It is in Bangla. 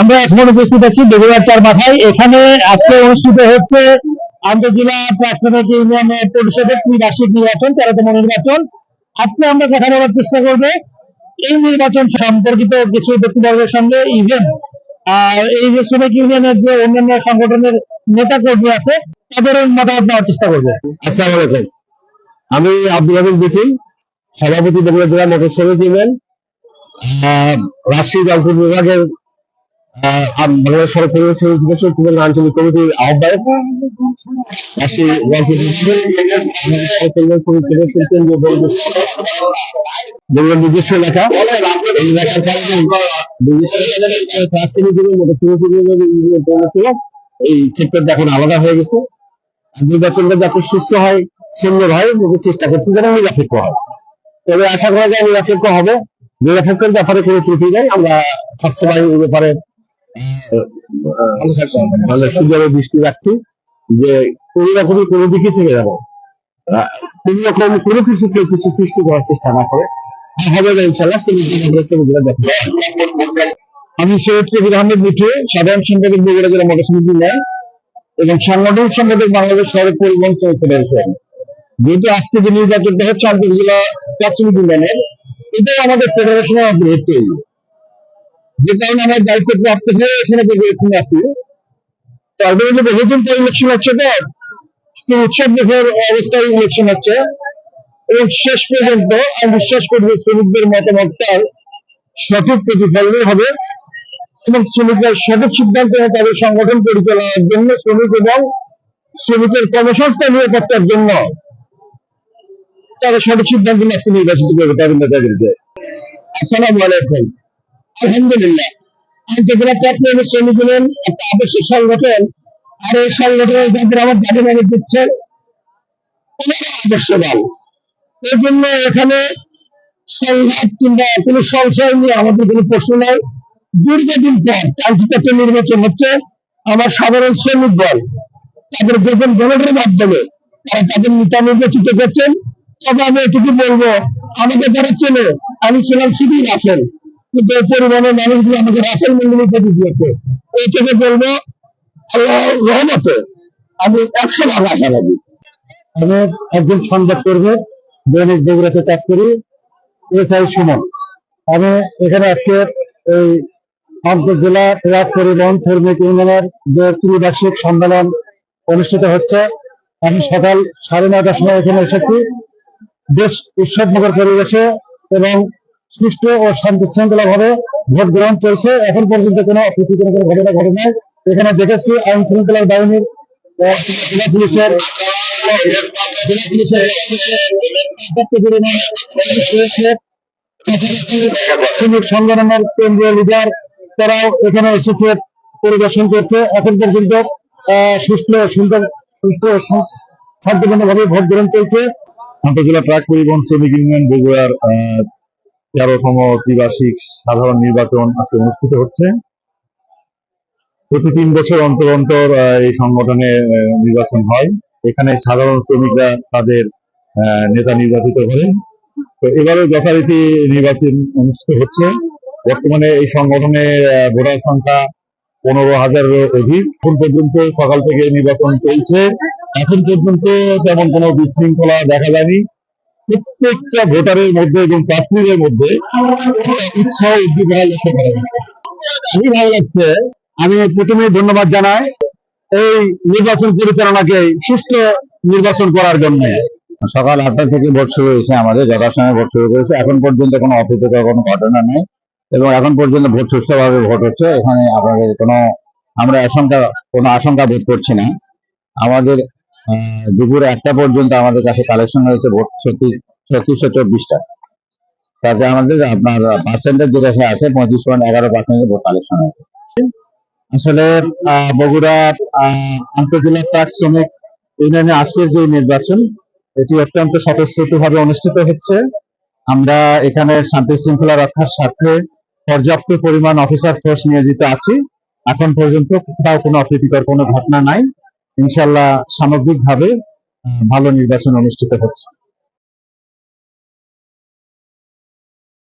আমরা এখন উপস্থিত আছি বগুড়ার চার মাথায়। এখানে আজকে অনুষ্ঠিত হচ্ছে আন্তজেলা প্রাথমিক ইউনিয়নের পরিষদের ত্রিবার্ষিক নির্বাচন, তেরোতম নির্বাচন। আজকে আমরা কথা বলার চেষ্টা করব এই নির্বাচন সম্পর্কিত কিছু ব্যক্তিবর্গের সঙ্গে ইভেন আর এই যে শ্রমিক ইউনিয়নের যে অন্যান্য সংগঠনের নেতা কর্মী আছে তাদের মতামত নেওয়ার চেষ্টা করব। আসসালামু আলাইকুম। আমি আব্দুল হামিদ বিপিন, সভাপতি বগুড়া জেলা মোটর শ্রমিক ইউনিয়ন রাজশাহী রংপুর বিভাগের এলাকা। এই সেক্টরটা এখন আলাদা হয়ে গেছে। নির্বাচনটা যাতে সুস্থ হয়, সুন্দর হয় চেষ্টা করছি যেন নিরপেক্ষ হয়। তবে আশা করা যায় নিরপেক্ষ হবে। নিরপেক্ষের ব্যাপারে কোনো ত্রুটি নেই। আমরা সবসময় এই ব্যাপারে দৃষ্টি রাখছি যে কোন দিকে থেকে যাব রকম কোনো কিছু কেউ কিছু সৃষ্টি করার চেষ্টা না করে। হবে না ইনশাল্লাহ আমি সাধারণ সম্পাদক বগুড়া জেলা এবং সাংগঠনিক সম্পাদক বাংলাদেশ সড়ক পরিবহন ফেডারেশন যেহেতু আজকে যে নির্বাচনটা হচ্ছে আন্তর্জেলা প্রাথমিক এটাও আমাদের ফেডারেশনের যে কারণে আমার দায়িত্ব প্রাপ্ত হয়ে এখানে থেকে এখানে আছি। তো আলটিমেটলি বহুদিন পর ইলেকশন হচ্ছে তো উৎসব মুখের অবস্থায় ইলেকশন হচ্ছে। এবং শেষ পর্যন্ত আমি বিশ্বাস করি যে শ্রমিকদের মতামতটার সঠিক প্রতিফলন হবে। এবং শ্রমিকরা সঠিক সিদ্ধান্ত তাদের সংগঠন পরিচালনার জন্য শ্রমিক এবং শ্রমিকের কর্মসংস্থান নিরাপত্তার জন্য তারা সঠিক সিদ্ধান্ত নিয়ে আজকে নির্বাচিত করবে, তাদের নেতাদেরকে। আসসালামু আলাইকুম। আলহামদুলিল্লাহ। এখানে সংঘাত কিংবা সংশয় নিয়ে আমাদের প্রশ্ন নাই। দীর্ঘদিন পর কাঙ্ক্ষিত নির্বাচন হচ্ছে, আমার সাধারণ শ্রমিক দল, তাদের গোপন ভোটের মাধ্যমে তারা তাদের নেতা নির্বাচিত করছেন, তবে আমি এটুকু বলব, আমাদের যারা চেনে, আমি ছিলাম শুধুই রাসেল মানুষগুলো আমাকে রাসেল মন্ডলী প্রতি দিয়েছে এই থেকে বলব আল্লাহ রহমতে আমি একশো ভাগ আশা রাখি। আমি একজন সংবাদ করবে দৈনিক বগুড়াতে কাজ করি এসআই সুমন। আমি এখানে আজকে এই আন্তঃজেলা ট্রাক পরিবহন শ্রমিক ইউনিয়নের যে ত্রিবার্ষিক সম্মেলন অনুষ্ঠিত হচ্ছে, আমি সকাল সাড়ে নয়টার সময় এখানে এসেছি। বেশ উৎসবমুখর পরিবেশে এবং সুষ্ঠু ও শান্তি শৃঙ্খলা ভাবে ভোট গ্রহণ চলছে। এখন পর্যন্ত কোনো অপ্রীতিকর কোনো ঘটনা ঘটে নাই। এখানে দেখেছি আইন শৃঙ্খলা বাহিনীর জেলা পুলিশের পরিদর্শন করছে। এখন পর্যন্ত আহ, সুষ্ঠু সুন্দর সুষ্ঠু ও শা- শান্তিপূর্ণভাবে ভোট গ্রহণ চলছে। আন্তজেলা ট্রাক পরিবহন শ্রমিক ইউনিয়ন বগুড়ার তেরোতম ত্রিবার্ষিক সাধারণ নির্বাচন আজকে অনুষ্ঠিত হচ্ছে। প্রতি তিন বছর অন্তর অন্তর এই সংগঠনে নির্বাচন হয়। এখানে সাধারণ শ্রমিকরা তাদের নেতা নির্বাচিত করেন। তো এবারও যথারীতি নির্বাচন অনুষ্ঠিত হচ্ছে। বর্তমানে এই সংগঠনে ভোটার সংখ্যা পনেরো হাজারের অধিক। এখন পর্যন্ত সকাল থেকে নির্বাচন চলছে। এখন পর্যন্ত তেমন কোনো বিশৃঙ্খলা দেখা যায়নি। প্রত্যেকটা ভোটারের মধ্যে এবং প্রার্থীদের মধ্যে উৎসাহ উদ্দীপনা লক্ষ্য করা যাচ্ছে খুবই ভালো লাগছে। আমি প্রথমে ধন্যবাদ জানাই এই নির্বাচন পরিচালনাকে সুষ্ঠু নির্বাচন করার জন্য। সকাল আটটা থেকে ভোট শুরু হয়েছে, আমাদের যথাসময়ে ভোট শুরু করেছে। এখন পর্যন্ত কোনো অপ্রীতিকর কোনো ঘটনা নেই এবং এখন পর্যন্ত ভোট সুষ্ঠুভাবে ভোট হচ্ছে। এখানে আপনাদের কোনো, আমরা আশঙ্কা, কোনো আশঙ্কা বোধ করছি না। আমাদের দুপুর একটা পর্যন্ত আমাদের কাছে কালেকশন হয়েছে ভোট ছত্রিশশো চব্বিশটা। তাতে আমাদের আপনার পার্সেন্টেজ যেটা আছে পঁয়ত্রিশ পয়েন্ট এগারো পার্সেন্টের ভোট কালেকশন হয়েছে। আসলে বগুড়া আন্তজেলা ট্রাক শ্রমিক ইউনিয়নে আজকের যে নির্বাচন, এটি অত্যন্ত স্বতঃস্ফূর্ত ভাবে অনুষ্ঠিত হচ্ছে। আমরা এখানে শান্তি শৃঙ্খলা রক্ষার স্বার্থে পর্যাপ্ত পরিমাণ অফিসার ফোর্স নিয়োজিত আছি। এখন পর্যন্ত কোথাও কোনো অপ্রীতিকর কোনো ঘটনা নাই। ইনশাল্লাহ সামগ্রিকভাবে ভালো নির্বাচন অনুষ্ঠিত হচ্ছে।